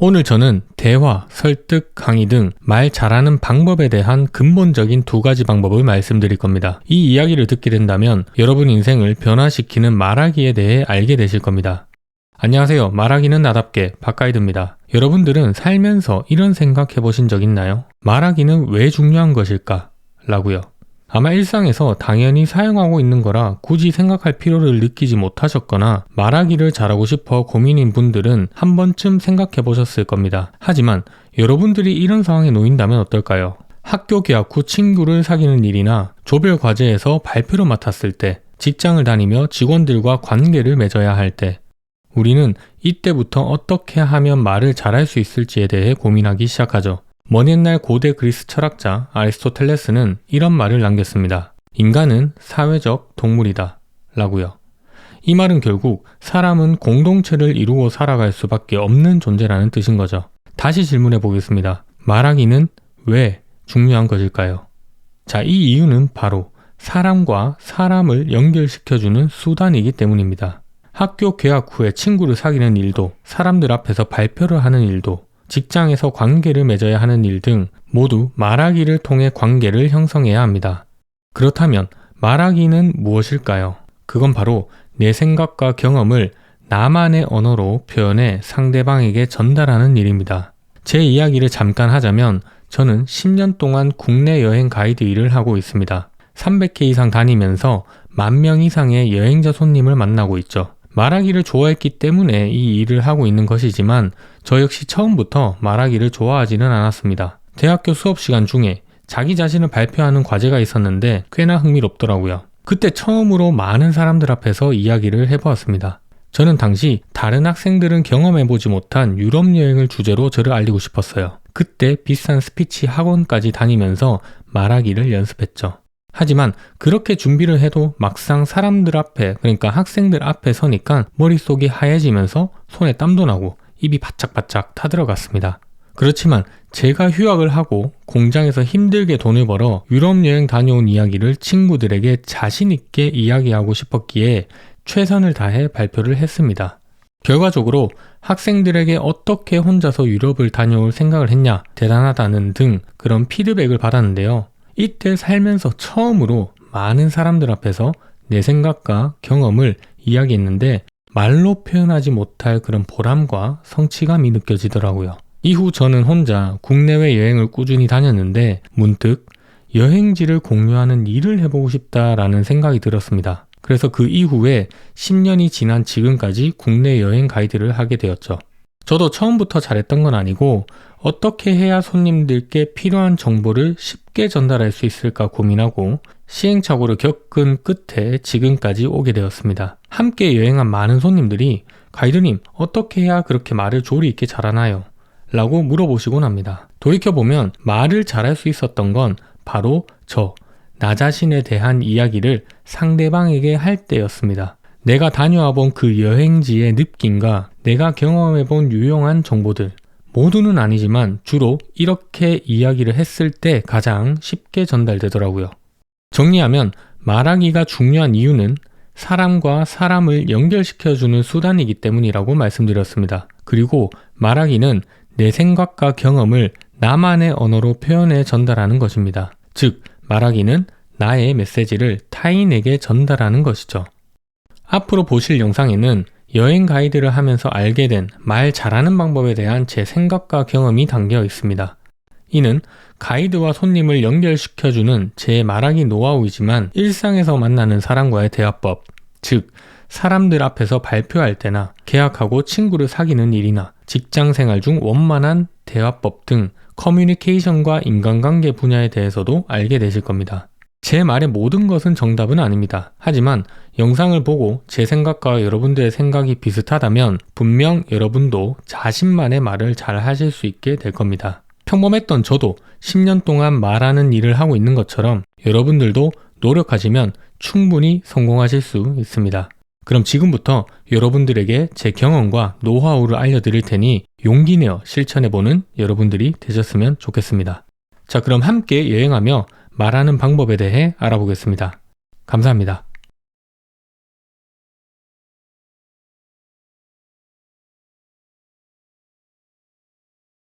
오늘 저는 대화, 설득, 강의 등 말 잘하는 방법에 대한 근본적인 두 가지 방법을 말씀드릴 겁니다. 이 이야기를 듣게 된다면 여러분 인생을 변화시키는 말하기에 대해 알게 되실 겁니다. 안녕하세요. 말하기는 나답게 박가이드입니다. 여러분들은 살면서 이런 생각 해보신 적 있나요? 말하기는 왜 중요한 것일까? 라고요. 아마 일상에서 당연히 사용하고 있는 거라 굳이 생각할 필요를 느끼지 못하셨거나 말하기를 잘하고 싶어 고민인 분들은 한 번쯤 생각해 보셨을 겁니다. 하지만 여러분들이 이런 상황에 놓인다면 어떨까요? 학교 개학 후 친구를 사귀는 일이나 조별 과제에서 발표를 맡았을 때, 직장을 다니며 직원들과 관계를 맺어야 할 때, 우리는 이때부터 어떻게 하면 말을 잘할 수 있을지에 대해 고민하기 시작하죠. 먼 옛날 고대 그리스 철학자 아리스토텔레스는 이런 말을 남겼습니다. 인간은 사회적 동물이다. 라고요. 이 말은 결국 사람은 공동체를 이루고 살아갈 수밖에 없는 존재라는 뜻인 거죠. 다시 질문해 보겠습니다. 말하기는 왜 중요한 것일까요? 자, 이 이유는 바로 사람과 사람을 연결시켜주는 수단이기 때문입니다. 학교 개학 후에 친구를 사귀는 일도, 사람들 앞에서 발표를 하는 일도, 직장에서 관계를 맺어야 하는 일 등 모두 말하기를 통해 관계를 형성해야 합니다. 그렇다면 말하기는 무엇일까요? 그건 바로 내 생각과 경험을 나만의 언어로 표현해 상대방에게 전달하는 일입니다. 제 이야기를 잠깐 하자면 저는 10년 동안 국내 여행 가이드 일을 하고 있습니다. 300회 이상 다니면서 만명 이상의 여행자 손님을 만나고 있죠. 말하기를 좋아했기 때문에 이 일을 하고 있는 것이지만 저 역시 처음부터 말하기를 좋아하지는 않았습니다. 대학교 수업 시간 중에 자기 자신을 발표하는 과제가 있었는데 꽤나 흥미롭더라고요. 그때 처음으로 많은 사람들 앞에서 이야기를 해보았습니다. 저는 당시 다른 학생들은 경험해보지 못한 유럽 여행을 주제로 저를 알리고 싶었어요. 그때 비싼 스피치 학원까지 다니면서 말하기를 연습했죠. 하지만 그렇게 준비를 해도 막상 사람들 앞에 그러니까 학생들 앞에 서니까 머릿속이 하얘지면서 손에 땀도 나고 입이 바짝바짝 타들어갔습니다. 그렇지만 제가 휴학을 하고 공장에서 힘들게 돈을 벌어 유럽 여행 다녀온 이야기를 친구들에게 자신있게 이야기하고 싶었기에 최선을 다해 발표를 했습니다. 결과적으로 학생들에게 어떻게 혼자서 유럽을 다녀올 생각을 했냐, 대단하다는 등 그런 피드백을 받았는데요. 이때 살면서 처음으로 많은 사람들 앞에서 내 생각과 경험을 이야기했는데 말로 표현하지 못할 그런 보람과 성취감이 느껴지더라고요. 이후 저는 혼자 국내외 여행을 꾸준히 다녔는데 문득 여행지를 공유하는 일을 해보고 싶다라는 생각이 들었습니다. 그래서 그 이후에 10년이 지난 지금까지 국내 여행 가이드를 하게 되었죠. 저도 처음부터 잘했던 건 아니고 어떻게 해야 손님들께 필요한 정보를 쉽게 전달할 수 있을까 고민하고 시행착오를 겪은 끝에 지금까지 오게 되었습니다. 함께 여행한 많은 손님들이 가이드님 어떻게 해야 그렇게 말을 조리 있게 잘하나요? 라고 물어보시곤 합니다. 돌이켜보면 말을 잘할 수 있었던 건 바로 저, 나 자신에 대한 이야기를 상대방에게 할 때였습니다. 내가 다녀와 본 그 여행지의 느낌과 내가 경험해 본 유용한 정보들, 모두는 아니지만 주로 이렇게 이야기를 했을 때 가장 쉽게 전달되더라고요. 정리하면 말하기가 중요한 이유는 사람과 사람을 연결시켜주는 수단이기 때문이라고 말씀드렸습니다. 그리고 말하기는 내 생각과 경험을 나만의 언어로 표현해 전달하는 것입니다. 즉, 말하기는 나의 메시지를 타인에게 전달하는 것이죠. 앞으로 보실 영상에는 여행 가이드를 하면서 알게 된 말 잘하는 방법에 대한 제 생각과 경험이 담겨 있습니다. 이는 가이드와 손님을 연결시켜주는 제 말하기 노하우이지만 일상에서 만나는 사람과의 대화법, 즉, 사람들 앞에서 발표할 때나 계약하고 친구를 사귀는 일이나 직장 생활 중 원만한 대화법 등 커뮤니케이션과 인간관계 분야에 대해서도 알게 되실 겁니다. 제 말의 모든 것은 정답은 아닙니다. 하지만 영상을 보고 제 생각과 여러분들의 생각이 비슷하다면 분명 여러분도 자신만의 말을 잘 하실 수 있게 될 겁니다. 평범했던 저도 10년 동안 말하는 일을 하고 있는 것처럼 여러분들도 노력하시면 충분히 성공하실 수 있습니다. 그럼 지금부터 여러분들에게 제 경험과 노하우를 알려드릴 테니 용기 내어 실천해보는 여러분들이 되셨으면 좋겠습니다. 자, 그럼 함께 여행하며 말하는 방법에 대해 알아보겠습니다. 감사합니다.